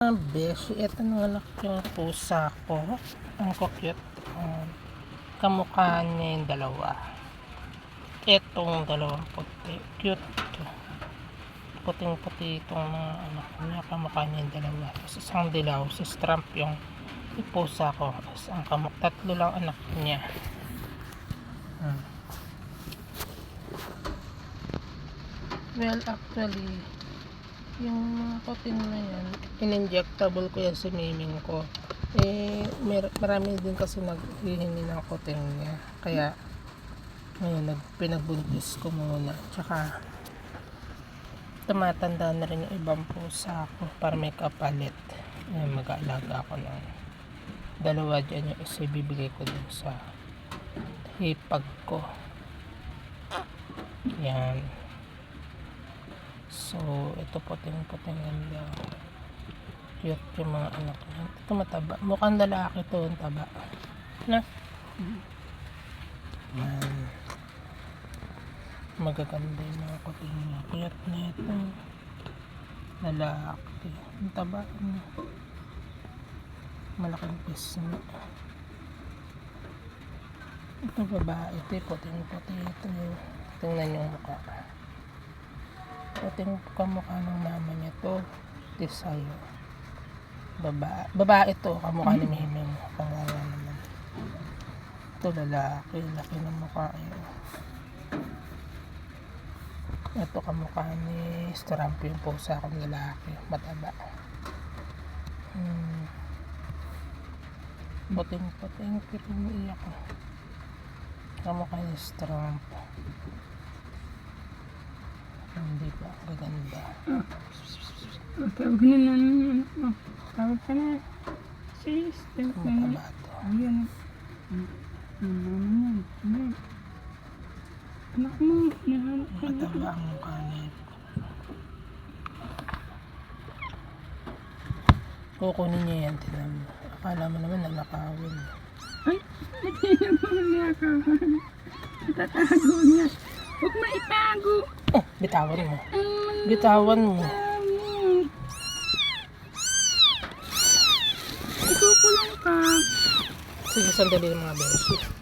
Ah, beshi, ito na anak yung pusa ko. Ang cute. Um, kamukha niya yung dalawa. Itong dalawang puti. Cute. Puting-puti itong mga anak niya. Kamukha niya yung dalawa. Tapos isang dilaw. Si Stramp yung yung pusa ko. Tapos ang kamuk. Tatlo lang anak niya. Hmm. Well, actually, yung mga kutin na yan, in-injectable ko yan sa miming ko. Eh, mer marami din kasi naghihingi ng kutin niya. Kaya, ngayon, nag pinagbuntis ko muna. Tsaka, tumatanda na rin yung ibang pusa ko para may kapalit. Eh, mag-aalaga ako ng dalawa dyan yung isa bibigay ko dun sa hipag ko. Yan. So, ito puting-puting ganda. Cute yung mga anak niya. Ito mataba. Mukhang lalaki to, ang taba. Na? Yan. Magaganda yung mga kuting niya. Cute na ito. Lalaki. Ang taba. ano. Malaking pisngi. Ito babae. Ito yung puting-puti. Ito yung tingnan yung mukha. Puting kamukha ng mama niya to. Ito sa'yo. Babae. Babae to. Kamukha ni Miming. Pangalan naman. Ito lalaki. Laki ng mukha yun. Ito kamukha ni Stramp yung pusa akong lalaki. Mataba. Hmm. Puting-puting. Pero umiiyak ko. Kamukha ni Stramp. Hindi pa. Gaganda. Tawag na na ng anak mo. Tawag ka na. Sis, tawag ka na. Ayan. Ano naman yan? Ano? Anak mo, nahanap ka na. Mataba ang mukha niya. Kukunin niya yan, tinan mo. Akala mo naman nanakawin. Ay, hindi na mo nakawan. Natatago niya. Huwag mo itago. Oh, bitawan mo. Bitawan mo. dami. Ikukulong ka. Sige, sandali mga beshi.